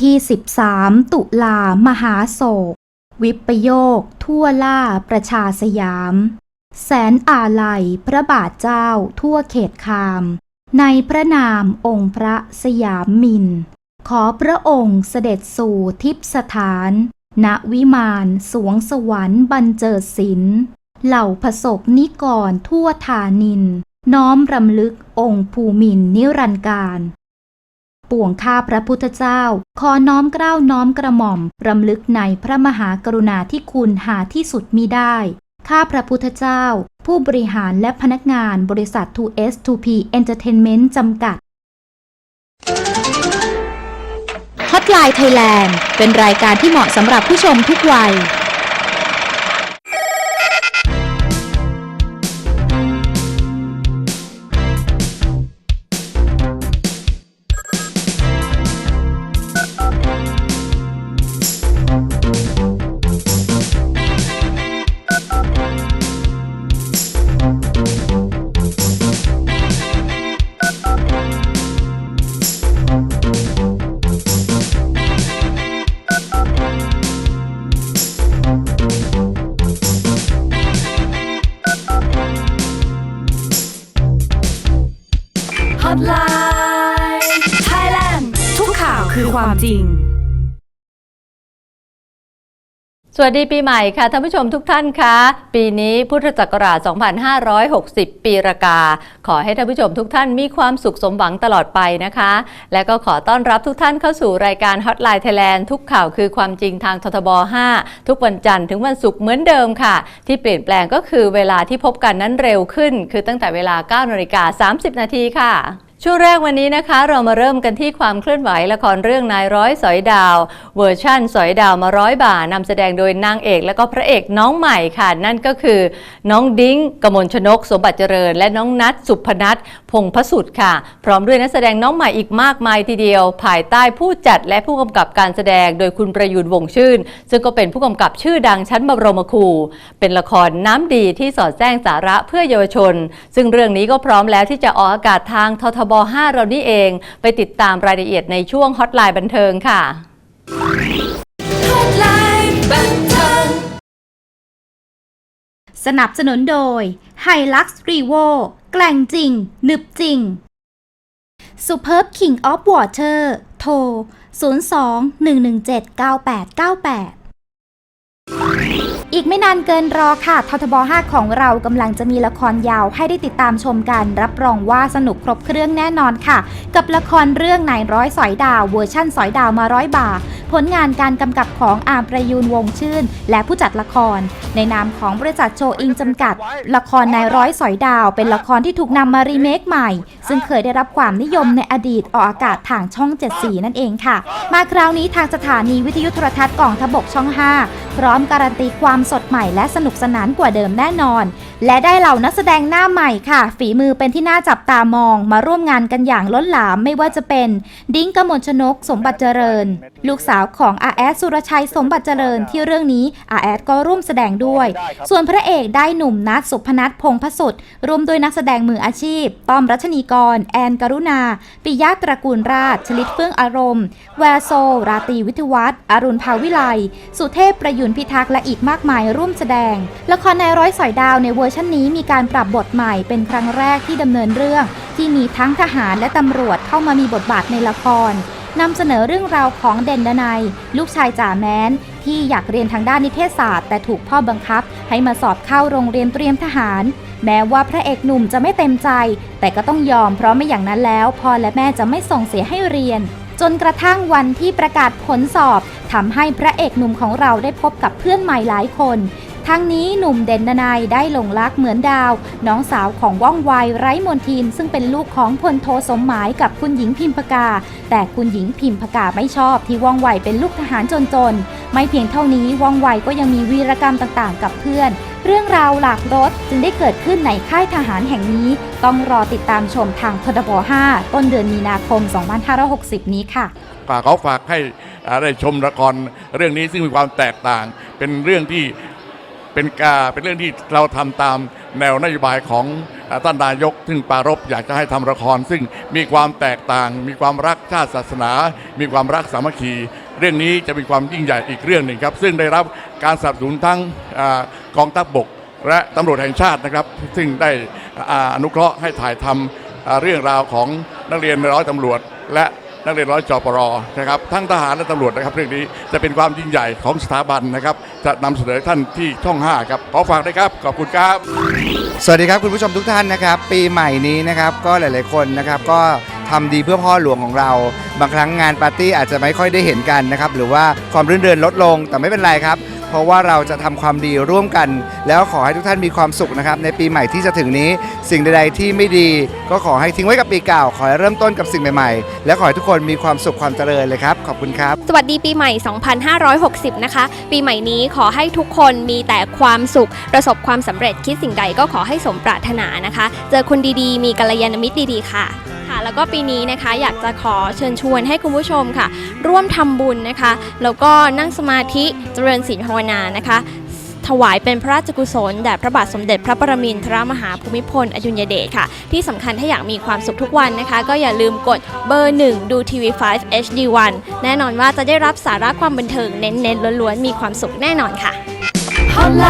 ที่ 13 ตุลามหาโศก วิปโยค ทั่วล่าประชาสยาม แสนอาลัยพระบาทเจ้าทั่วเขตคาม ในพระนามองค์พระสยามมิน ขอพระองค์เสด็จสู่ทิพสถาน ณวิมานสวงสวรรค์บรรเจิดศิลเหล่าผสกนิกรทั่วธานิน น้อมรำลึกองค์ภูมินนิรันการ ป่วงข้าพระพุทธเจ้า ขอน้อมเกล้าน้อมกระหม่อม รำลึกในพระมหากรุณาธิคุณหาที่สุดมิได้ ข้าพระพุทธเจ้า ผู้บริหารและพนักงานบริษัท 2S2P Entertainment จำกัด Hotline Thailand เป็นรายการที่เหมาะสำหรับผู้ชมทุกวัย Hotline Thailand ทุกข่าวคือความจริง สวัสดีปีใหม่ค่ะท่านผู้ชมทุกท่านคะ ปีนี้พุทธศักราช 2560 ปีรากา ขอให้ท่านผู้ชมทุกท่านมีความสุขสมหวังตลอดไปนะคะ และก็ขอต้อนรับทุกท่านเข้าสู่รายการ Hotline Thailand ทุกข่าวคือความจริงทางททบ 5 ทุกวันจันทร์ถึงวันศุกร์เหมือนเดิมค่ะ ที่เปลี่ยนแปลงก็คือเวลาที่พบกันนั้นเร็วขึ้น คือตั้งแต่เวลา 9นาฬิกา30 นาทีค่ะ ช่วงแรกวันนี้นะคะเรามาเริ่มกันที่ความเคลื่อนไหวละครเรื่องนายร้อยสอยดาว เวอร์ชั่นสอยดาวมาร้อยบาทนำแสดงโดยนางเอก และก็พระเอกน้องใหม่ค่ะ นั่นก็คือ น้องดิ้งกมลชนก สมบัติเจริญ และน้องนัทสุพนัทพงษ์พสุดค่ะ พร้อมด้วยนักแสดงน้องใหม่อีกมากมายทีเดียว ภายใต้ผู้จัดและผู้กำกับการแสดงโดยคุณประยูนวงศชื่น ซึ่งก็เป็นผู้กำกับชื่อดังชั้นบรมครูเป็นละครน้ำดีที่สอดแทรกสาระเพื่อเยาวชน ซึ่งเรื่องนี้ก็พร้อมแล้วที่จะออกอากาศทางททบ5 เรานี่เอง ไปติดตามรายละเอียดในช่วงฮอตไลน์บันเทิงค่ะ Hotline บันเทิงสนับสนุนโดย Hilux Revo แกล่งจริง หนึบจริง Superb King of Water โทร 02 117 9898 อีกไม่นานเกินรอค่ะททบ 5 ของเรากำลังจะมีละครยาวให้ได้ติดตามชมกัน รับรองว่าสนุกครบเครื่องแน่นอนค่ะ กับละครเรื่องนายร้อยสอยดาวเวอร์ชั่นสอยดาวมาร้อยบาท ผลงานการกำกับของอาร์มประยูนวงชื่น และผู้จัดละคร ในนามของบริษัทโชอิงจำกัด ละครนายร้อยสอยดาว เป็นละครที่ถูกนำมารีเมคใหม่ ซึ่งเคยได้รับความนิยมในอดีตออกอากาศทางช่อง 7 สีนั่นเองค่ะ มาคราวนี้ทางสถานีวิทยุโทรทัศน์กองทบกช่อง 5 พร้อมการันตีความสดใหม่และสนุกสนานกว่าเดิมแน่นอน และได้เหล่านักแสดงหน้าใหม่ค่ะ ฝีมือเป็นที่น่าจับตามอง มาร่วมงานกันอย่างล้นหลามไม่ว่าจะเป็น ดิ้งกมลชนก สมบัติเจริญ ลูกสาวของอาแอดสุรชัยสมบัติเจริญที่เรื่องนี้อาแอดก็ร่วมแสดงด้วย ส่วนพระเอกได้หนุ่มนัทสุพนัทพงษ์พสุดรวมด้วยนักแสดงมืออาชีพ ต้อมรัชนีกร แอนกรุณา ปิยะตระกูลราช ชลิตเฟื่องอารมณ์ แวร์โซ ราตรีวิทยวัฒน์อรุณภาวิไล สุเทพประยุนพิทักษ์และอีกมากมายร่วมแสดง ละครนายร้อยสอยดาวในเวอร์ชันนี้มีการปรับบทใหม่เป็นครั้งแรกที่ดำเนินเรื่อง ที่มีทั้งทหารและตำรวจเข้ามามีบทบาทในละคร นำเสนอเรื่องราวของเด่นดนัยลูกชายจ่าแมนที่อยากเรียนทางด้านนิเทศศาสตร์ แต่ถูกพ่อบังคับ ให้มาสอบเข้าโรงเรียนเตรียมทหาร แม้ว่าพระเอกหนุ่มจะไม่เต็มใจ แต่ก็ต้องยอมเพราะไม่อย่างนั้นแล้วพ่อและแม่จะไม่ส่งเสียให้เรียน จนกระทั่งวันที่ประกาศผลสอบทำให้พระเอกหนุ่มของเราได้พบกับเพื่อนใหม่หลายคน ทั้งนี้หนุ่มเด่นดนายได้หลงรักเหมือนดาว น้องสาวของว่องไวไร้มนทิน ซึ่งเป็นลูกของพลโทสมหมายกับคุณหญิงพิมพกา แต่คุณหญิงพิมพกาไม่ชอบที่ว่องไวเป็นลูกทหารจนๆ ไม่เพียงเท่านี้ว่องไวก็ยังมีวีรกรรมต่างๆ กับเพื่อน เรื่องราวหลากรสจึงได้เกิดขึ้นในค่ายทหารแห่งนี้ ต้องรอติดตามชมทางพทบ5ต้นเดือนมีนาคม 2560 นี้ค่ะฝากเขาฝากให้อ่าได้ชมละครเรื่องนี้ซึ่งมีความแตกต่าง เป็นเรื่องที่ เป็นกาเป็นเรื่องที่เราทำตามแนวนโยบายของท่านนายก ซึ่งปารบอยากจะให้ทำละคร ซึ่งมีความแตกต่าง มีความรักชาติศาสนา มีความรักสามัคคี เรื่องนี้จะเป็นความยิ่งใหญ่อีกเรื่องหนึ่งครับ ซึ่งได้รับการสนับสนุนทั้งอกองทัพบก และตำรวจแห่งชาตินะครับ ซึ่งได้ออนุเคราะห์ให้ถ่ายทำอ่าเรื่องราวของนักเรียนร้อยตำรวจ และ นักเรียนร้อยจอปรนะครับทั้งทหารและตำรวจนะครับ เรื่องนี้จะเป็นความยิ่งใหญ่ของสถาบันนะครับ จะนำเสนอท่านที่ช่อง 5 ครับ ขอฝากด้วยครับ ขอบคุณครับ สวัสดีครับคุณผู้ชมทุกท่านนะครับ ปีใหม่นี้นะครับก็หลาย ๆ คนนะครับก็ทำดีเพื่อพ่อหลวงของเรา บางครั้งงานปาร์ตี้อาจจะไม่ค่อยได้เห็นกันนะครับหรือว่าความรื่นเริงลดลงแต่ไม่เป็นไรครับ ราะว่าเราจะทำความดีร่วมกัน แล้วขอให้ทุกท่านมีความสุขนะครับ ในปีใหม่ที่จะถึงนี้ สิ่งใดๆที่ไม่ดี ก็ขอให้ทิ้งไว้กับปีเก่า ขอให้เริ่มต้นกับสิ่งใหม่ๆ และขอให้ทุกคนมีความสุขความเจริญเลยครับขอบคุณครับ สวัสดีปีใหม่ 2560 นะคะ ปีใหม่นี้ขอให้ทุกคนมีแต่ความสุข ประสบความสำเร็จคิดสิ่งใดก็ขอให้สมปรารถนานะคะ เจอคนดีๆ มีกัลยาณมิตรดีๆ ค่ะ ค่ะ แล้วก็ปีนี้นะคะอยากจะขอเชิญชวนให้คุณผู้ชมค่ะ ร่วมทำบุญนะคะ แล้วก็นั่งสมาธิเจริญศีลภาวนานะคะ ถวายเป็นพระราชกุศลแด่พระบาทสมเด็จพระประมินทรมหาภูมิพลอดุลยเดชค่ะ ที่สำคัญถ้าอยากมีความสุขทุกวันนะคะ ก็อย่าลืมกดเบอร์ 1 ดูทีวี5 HD1 แน่นอนว่าจะได้รับสาระความบันเทิงเน้นๆล้วนๆมีความสุขแน่นอนค่ะฮอตไล